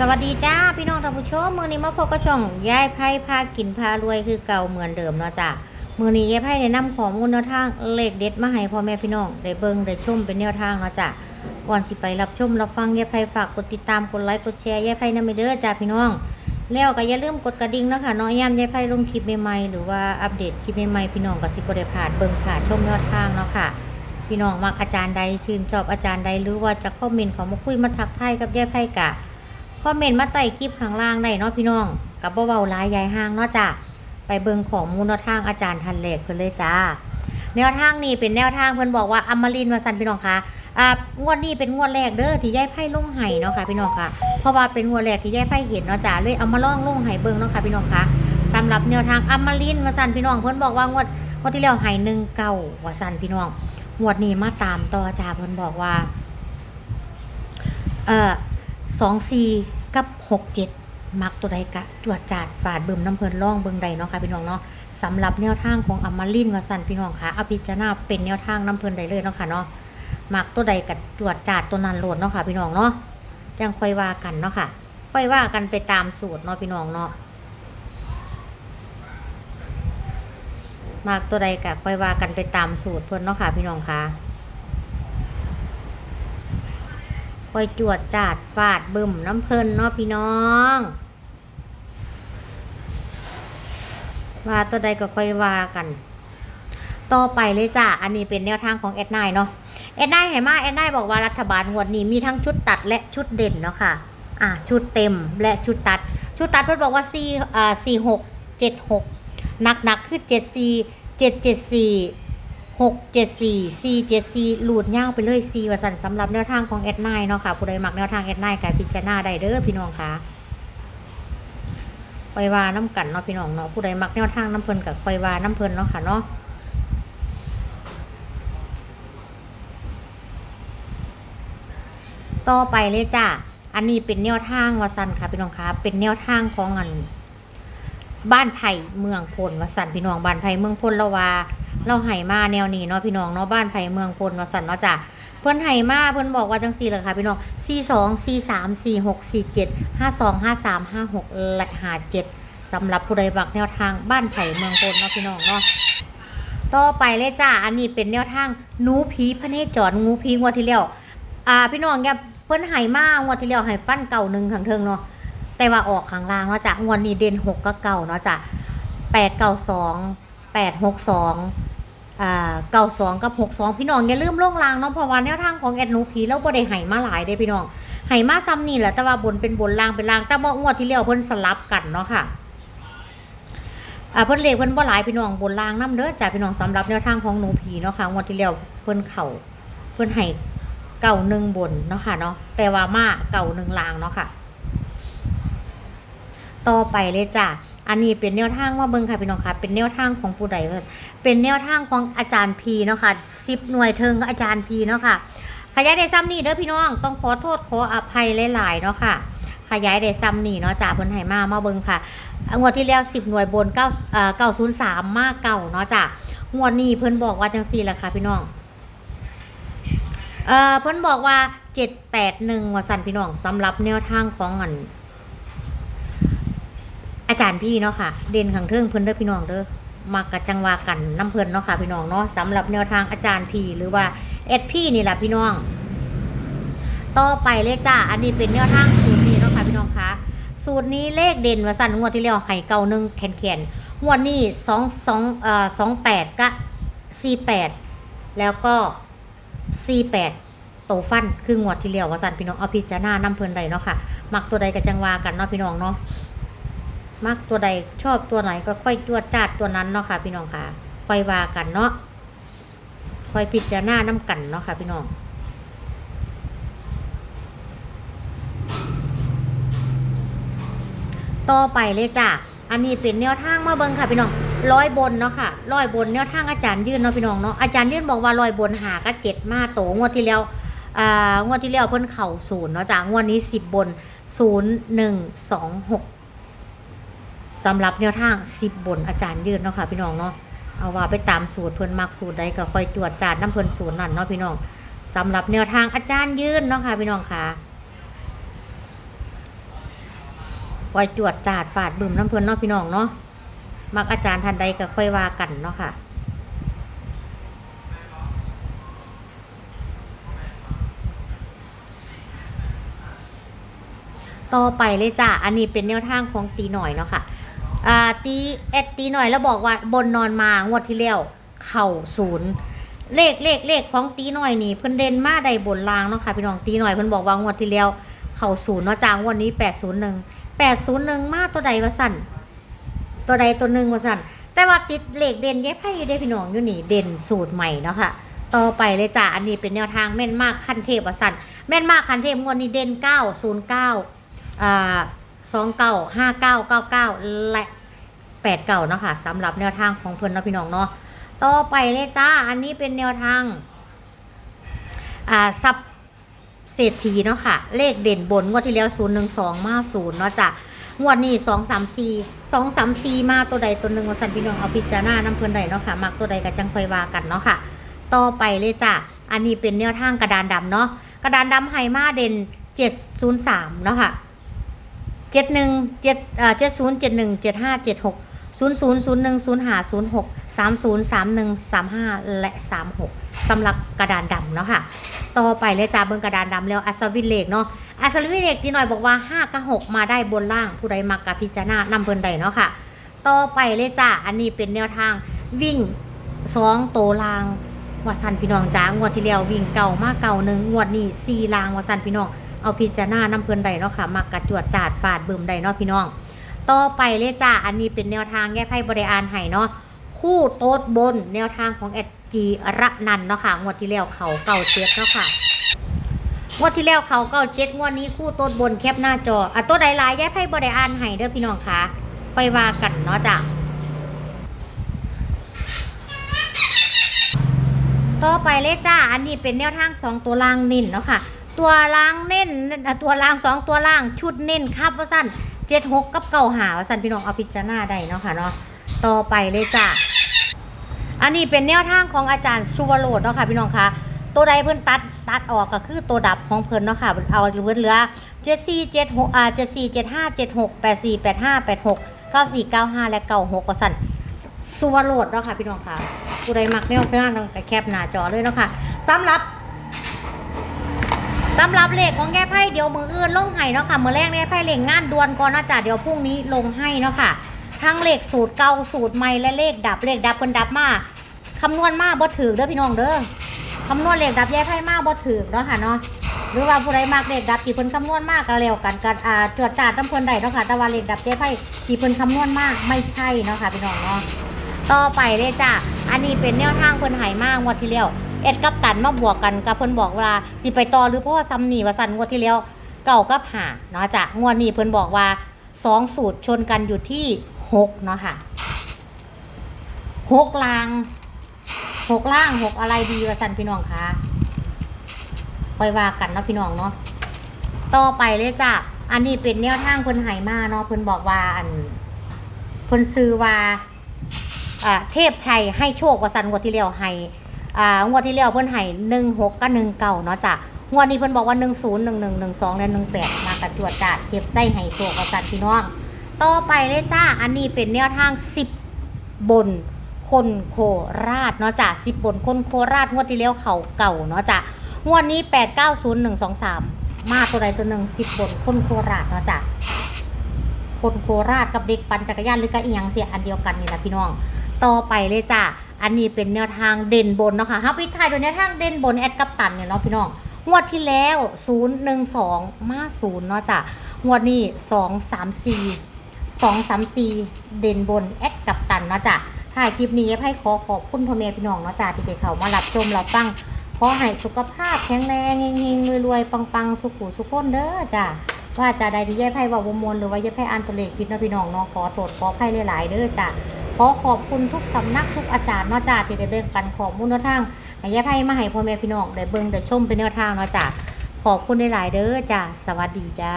สวัสดีจ้าพี่น้องท่านผู้ชมมือนี้มาพบกับช่องยายไพ่พากินพารวยคือเก่าเหมือนเดิมเนาะจ้ามือนี้ยายไพ่ได้นำข้อมูลแนวทางเลขเด็ดมาให้พ่อแม่พี่น้องได้เบิ่งได้ชมเป็นแนวทางเนาะจ้าก่อนสิไปรับชมรับฟังยายไพ่ฝากกดติดตามกดไลค์กดแชร์ยายไพ่นำไปเด้อจ้าพี่น้อง แล้วก็อย่าลืมกดกระดิ่งเนาะค่ะนาะย่ำยายไพ่ลงคลิปใหม่ๆหรือว่าอัปเดตคลิปใหม่ๆพี่น้องก็สิบ่ได้พลาดเบิ่งพลาดชมแนวทางเนาะค่ะพี่น้องมักอาจารย์ใดชื่นชอบอาจารย์ใดหรือว่าจะคอมเมนต์ของมาคุยมาทักทายกับยายไพ่กะ คอมเมนต์มาใต้คลิปข้างล่างได้เนาะพี่น้องกับเบาๆหลายยายห้างเนาะจ้ะไปเบิงของมูลแนวทางอาจารย์ทันเลกเพิ่นเลยจ้า แนวทางนี้เป็นแนวทางเพิ่นบอกว่าอมรินทร์วาสันพี่น้องคะอ่างวดนี้เป็นงวดแรกเด้อที่ยายไพ่ลงไห้เนาะค่ะพี่น้องค่ะ เพราะว่าเป็นงวดแรกที่ยายไพ่เห็นเนาะจ้ะเลยเอามาล่องลงไห้เบิงเนาะค่ะพี่น้องค่ะสำหรับแนวทางอมรินทร์วาสันพี่น้องเพิ่นบอกว่างวดงวดที่แล้วไห้หนึ่งเก้าว่าสันพี่น้องงวดนี้มาตามต่อจ้าเพิ่นบอกว่า เอ่อสองสี่ กับหกเจ็ดมักตัวใดกะจวดจาดฝาดเบิ่มน้ำเพลินล่องเบิ่งใดเนาะค่ะพี่น้องเนาะสำหรับแนวทางของอมรินทร์วสันพี่น้องค่ะอาพิจารณาเป็นแนวทางน้ำเพลินใดเลยเนาะค่ะเนาะมักตัวใดกะจวดจาดตัวนั้นโหลดเนาะค่ะพี่น้องเนาะจังค่อยว่ากันเนาะค่ะค่อยว่ากันไปตามสูตรเนาะพี่น้องเนาะมักตัวใดกะค่อยว่ากันไปตามสูตรเพิ่นเนาะค่ะพี่น้องค่ะ ค อยจวดจาดฟาดบึมน้ำเพลินเนาะพี่น้อง ว่าตัวใดก็ค่อยว่ากัน ต่อไปเลยจ้ะอันนี้เป็นแนวทางของแอดไนเนาะแอดไนเห็นมาแอดไนบอกว่ารัฐบาลงวดนี้มีทั้งชุดตัดและชุดเด่นเนาะค่ะ อะชุดเต็มและชุดตัด ชุดตัดเพื่อนบอกว่าสี่อ่าสี่หกเจ็ดหกหนักหนักคือเจ็ดสี่เจ็ดเจ็ดสี่ หกเจ็ดสี่ซีเจ็ดซีหลุดเง่าไปเลยสี่วสันสำหรับแนวทางของแอดไนเนาะค่ะ ผู้ใดมักแนวทางแอดไนกับพิจารณาได้เด้อพี่น้องค่ะคอยว่าน้ำกันเนาะพี่น้องเนาะผู้ใดมักแนวทางน้ำเพลินกับคอยว่าน้ำเพลินเนาะค่ะเนาะต่อไปเลยจ้าอันนี้เป็นแนวทางวสันค่ะพี่น้องคะเป็นแนวทางของอัน บ้านไผ่เมืองพลวสันพี่น้องบ้านไผ่เมืองพลละวา เราไห่มาแนวนี้เนาะพี่น้องเนาะบ้านไผ่เมืองพลวสันเนาะจ้ะเพิ่อนไห่มาเพิ่อนบอกว่าจังสี่เลยค่ะพี่น้องสี่สองสี่สามสี่หกสี่เจ็ดห้าสองห้าสามห้าหกและห้าเจ็ดสำหรับผู้ใดบักแนวทางบ้านไผ่เมืองพลเนาะพี่น้องเนาะต่อไปเลยจ้าอันนี้เป็นแนวทางนูผีพระเนจรงูผีงวดที่แล้วอ่าพี่น้องอย่าเพิ่นไห่มางวดที่แล้วไห่ฟันเก่าหนึ่งข้างเทิงเนาะแต่ว่าออกข้างล่างเนาะจ้ะงวดนี้เด่นหกก็เก่าเนาะจ้ะแปดเก่าสองแปดหกสอง เก่าสองกับหกสองพี่น้องอย่าลืมล่องลางเนาะเพราะว่าแนวทางของแอดนูผีเราบ่ได้ไห้มาหลายเด้พี่น้องไห้มาซ้ำนี่แหละแต่ว่าบนเป็นบนลางเป็นลางแต่บ่งวดที่แล้วเพิ่นสลับกันเนาะค่ะอ่าเพิ่นเลขเพิ่นบ่หลายพี่น้องบนลางนํเด้อจ้ะพี่น้องสำหรับแนวทางของหนูผีเนาะค่ะงวดที่แล้วเพิ่นเข้าเพิ่นให้เก่าหนึ่งบนเนาะค่ะเนาะแต่ว่ามาเก่าหนึ่งลางเนาะค่ะ ต่อไปเลยจ้ะ อันนี้เป็นแนวทางว่าเบิ่งค่ะพี่น้องค่ะ เป็นแนวทางของผู้ใดเพิ่นเป็นแนวทางของอาจารย์พีเนาะค่ะสิบหน่วยเทิงกับอาจารย์พีเนาะค่ะ ขยายได้ซ้ำนี่เด้อพี่น้องต้องขอโทษขออภัยหลายๆเนาะค่ะ ขยายได้ซ้ำนี่เนาะจ่าเพิ่นให้มามาเบิ่งค่ะงวดที่แล้วสิบหน่วยบนเก้าเอ่อเก้าศูนย์สามมาเก่าเนาะจ้ะงวดนี้เพิ่นบอกว่าจังซี่แหละค่ะพี่น้องเอ่อเพิ่นบอกว่าเจ็ดแปดหนึ่งว่าสั่นพี่น้องสำหรับแนวทางของอัน อาจารย์พี่เนาะค่ะ เด่นขังเทิงเพิ่นเด้อพี่น้องเด้อมากกะจังวากันน้ำเพิ่นเนาะค่ะพี่น้องเนาะสำหรับแนวทางอาจารย์พี่หรือว่าเอ็ดพี่นี่แหละพี่น้อง ต่อไปเลยจ้าอันนี้เป็นแนวทางสูตรนี้เนาะค่ะพี่น้องคะสูตรนี้เลขเด่นว่าสั่นงวดที่แล้วไข่เก่าหนึ่งแขนแขนงวดนี้สองสองเอ่อสองแปดกะสี่แปดแล้วก็สี่แปดโตฟันคืองวดที่แล้ววสันพี่น้องเอาพิจารณาน้ำเพลินใดเนาะค่ะมักตัวใดก็จังวากันเนาะพี่น้องเนาะ มักตัวใดชอบตัวไหนก็ค่อยจวดจาดตัวนั้นเนาะค่ะ พี่น้องค่ะค่อยว่ากันเนาะค่อยพิจารณาน้ำกันเนาะค่ะ พี่น้องต่อไปเลยจ้ะอันนี้เป็นแนวทางมาเบิงค่ะพี่น้องร้อยบนเนาะค่ะร้อยบนแนวทางอาจารย์ยื่นเนาะพี่น้องเนาะอาจารย์ยื่นบอกว่าร้อยบนหาก็เจ็ดมาโตงวดที่แล้วอ่างวดที่แล้วเพิ่นเข่าศูนย์เนาะจ้ะงวดนี้สิบบนศูนย์หนึ่งสองหก สำหรับแนวทาง10บนอาจารย์ยืนเนาะค่ะพี่น้องเนาะเอาว่าไปตามสูตรเพิ่นมักสูตรใดก็ค่อยตรวจจานน้ำเพิ่นสูตรนั่นเนาะพี่น้องสำหรับแนวทางอาจารย์ยืนเนาะค่ะพี่น้องค่ะปล่อยจวดจาดฝาดบึมน้ำเพิ่นเนาะพี่น้องเนาะมักอาจารย์ทันใดก็ค่อยว่ากันเนาะค่ะต่อไปเลยจ้ะ อันนี้เป็นแนวทางของตีหน่อยเนาะค่ะ อ่าตีเอ็ดตีหน่อยแล้วบอกว่าบนนอนมางวดที่แล้วเข่าศูนย์เลขเลขเลขของตีหน่อยนี่เพิ่นเด่นมาได้บนรางเนาะค่ะพี่น้องตีหน่อยเพิ่นบอกว่างวดที่แล้วเข่าศูนย์เนาะจางวันนี้แปดศูนย์หนึ่งแปดศูนย์หนึ่งมาตัวใดวะสั่นตัวใดตัวหนึ่งวะสั่นแต่ว่าติดเลขเด่นแยกไพ่อยู่ได้พี่น้องอยู่นี่เด่นสูตรใหม่เนาะค่ะต่อไปเลยจ้ะอันนี้เป็นแนวทางแม่นมากขั้นเทพวะสั่นแม่นมากขั้นเทพงวดนี้เด่นเก้าศูนย์เก้าอ่า สองเก้าห้าเก้าเก้าเก้าและแปดเก่าเนาะค่ะสำหรับแนวทางของเพิ่นเนาะพี่น้องเนาะต่อไปเลยจ้า อันนี้เป็นแนวทางอ่าซับเศรษฐีเนาะค่ะ เลขเด่นบนงวดที่แล้ว0 1 2มา0เนาะจ้ะงวดนี้2 3 4 2 3 4มสี่มาตัวใดตัวหนึ่งสันพี่น้องเอาพิจารณาน้ำเพิ่นใดเนาะค่ะ มักตัวใดก็จังค่อยว่ากันเนาะค่ะ ต่อไปเลยจ้ะอันนี้เป็นแนวทางกระดานดำเนาะกระดานดำไฮมาเด่น703เนาะค่ะ เจ็ดหนึ่งเจ็ดเอ่อเจ็ดศูนย์เจ็ดหนึ่งเจ็ดห้าเจ็ดหกศูนย์ศูนย์ศูนย์หนึ่งศูนย์หาศูนย์หกสามศูนย์สามหนึ่งสามห้าและสามหกสำหรับกระดานดำเนาะค่ะ ต่อไปเลยจ้าเบิ่งกระดานดำแล้วอัศวินเลขเนาะอัศวินเลขที่หน่อยบอกว่าห้ากับหกมาได้บนล่างผู้ใดมักกับพิจารณานำเบิ่นใดเนาะค่ะ ต่อไปเลยจ้าอันนี้เป็นแนวทางวิ่งสองโตลางวาสันพี่น้องจ้างวดที่แล้ววิ่งเก่ามากเก่าหนึ่งงวดนี้สี่ลางวาสันพี่น้อง เอาพิจารณาน้ำเพลินใดเนาะค่ะมักกระจวดจาดฟาดบึมใดเนาะพี่น้อง ต่อไปเลยจ้าอันนี้เป็นแนวทางแก้ไพ่บริอานไห้เนาะคู่โต๊ดบนแนวทางของแอดจีระนันเนาะค่ะงวดที่แล้วเขาเก่าเจ็ดเนาะค่ะงวดที่แล้วเขาเก่าเจ็ดงวดนี้คู่โต๊ดบนแคปหน้าจออะตัวใดหลายแก้ไพ่บริอานไห้เด้อพี่น้องค่ะไปว่ากันเนาะจ้ะต่อไปเลยจ้า อันนี้เป็นแนวทาง 2 ตัวล่างน้นเนาะค่ะ ตัวล่างเน้นตัวล่าง2ตัวล่างชุดเน้นครับว่าสั้นเจ็ดหกกับเก่าหาว่าสั้นพี่น้องเอาพิจารณาได้เนาะค่ะเนาะต่อไปเลยจ้าอันนี้เป็นแนวทางของอาจารย์สุวโรดเนาะค่ะพี่น้องคะตัวใดเพิ่นตัดตัดออกก็คือตัวดับของเพิ่นเนาะค่ะเอาเพิ่นเหลือเจ็ดสี่เจ็ดหกอ่าเจ็ดสี่เจ็ดห้าเจ็ดหกแปดสี่แปดห้าแปดหกเก้าสี่เก้าห้าและเก้าหกว่าสั้นสุวรรณโหลดเนาะค่ะพี่น้องค่ะผู้ใดมักแนวเพื่อนต้องไปแคปหน้าจอเลยเนาะค่ะสำหรับ สำหรับเลขของแก้ไพ่เดี๋ยวมืออื่นลงให้เนาะค่ะมือแรกแก้ไพ่เลขงานดวนก่อนนะจ๊ะเดี๋ยวพรุ่งนี้ลงให้เนาะค่ะ ทั้งเลขสูตรเก่าสูตรใหม่และเลขดับเลขดับเพิ่นดับมาคำนวณมาบ่ถือเด้อพี่น้องเด้อคำนวณเลขดับแย่ไพ่มาบ่ถือเนาะค่ะเนาะหรือว่าผู้ใดมักเลขดับที่เพิ่นคำนวณมากก็แล้วกันกันอ่าตรวจจาดน้ำเพิ่นได้เนาะค่ะแต่ว่าเลขดับแย่ไพ่ที่เพิ่นคำนวณมากไม่ใช่เนาะค่ะพี่น้องเนาะต่อไปเลยจ้ะอันนี้เป็นแนวทางเพิ่นหายมากงวดที่แล้ว เอ็ดกับตันมาบวกกันกับเพิ่นบอกว่าสิไปต่อหรือพ่อซ้ำหนีว่าสันงวดที่แล้วเก่ากับหาเนาะจ้ะงวดนี้เพิ่นบอกว่าสองสูตรชนกันอยู่ที่หกเนาะค่ะหกลางหกล่างหกอะไรดีว่าสันพี่น้องคะคอยว่ากันเนาะพี่น้องเนาะต่อไปเลยจ้ะอันนี้เป็นแนวทางเพิ่นใหายมาเนาะเพิ่นบอกว่าอันเพิ่นซื้อว่าเทพชัยให้โชคว่าสันงวดที่แล้วให้ อ่างวดที่แล้วเพิ่นให้หนึ่งหกกับหนึ่งเก่าเนาะจ้ะงวดนี้เพิ่นบอกว่าหนึ่งศูนย์หนึ่งหนึ่งหนึ่งสองและหนึ่งแปดมากันจวดจัดเทพไส้ให้โชคว่าสันพี่น้อง ต่อไปเลยจ้า อันนี้เป็นแนวทางสิบบนคนโคราชเนาะจ้ะสิบบนคนโคราชงวดที่แล้วเขาเก่าเนาะจ้ะงวดนี้แปดเก้าศูนย์หนึ่งสองสามมาตัวใดตัวหนึ่งสิบบนคนโคราชเนาะจ้ะคนโคราชกับเด็กปั่นจักรยานหรือก็อียงเสียอันเดียวกันนี่แหละพี่น้อง ต่อไปเลยจ้ะ อันนี้เป็นแนวทางเด่นบนเนาะค่ะฮับปิทายโดยแนวทางเด่นบนแอดกัปตันเนี่ยเนาะพี่น้องงวดที่แล้ว 0 1 2 มา0เนาะจ้ะงวดนี้ 2 3 4 2 3 4 เด่นบนแอดกัปตันเนาะจ้ะถ่ายคลิปนี้ให้ขอขอบคุณพ่อแม่พี่น้องเนาะจ้ะที่ได้เขามารับชมรับฟังขอให้สุขภาพแข็งแรงเฮงๆรวยๆปังๆ สุขุสุขคนเด้อจ้ะว่าจะได้ที่แย่ไพ่ว่าวมวลหรือว่าแย่ไพ่อันตัวเลขพิดนะพี่น้องเนาะขอโทษขอไพ่หลายๆเด้อจ้ะ ขอขอบคุณทุกสำนักทุกอาจารย์เนาะจ้าที่ได้เบ่งปันข้อมูลแนวทางให้ยาไพ่มาให้พ่อแม่พี่น้องได้เบิ่งได้ชมเป็นแนวทางเนาะจ้าขอบคุณหลายๆเด้อจ้าสวัสดีจ้า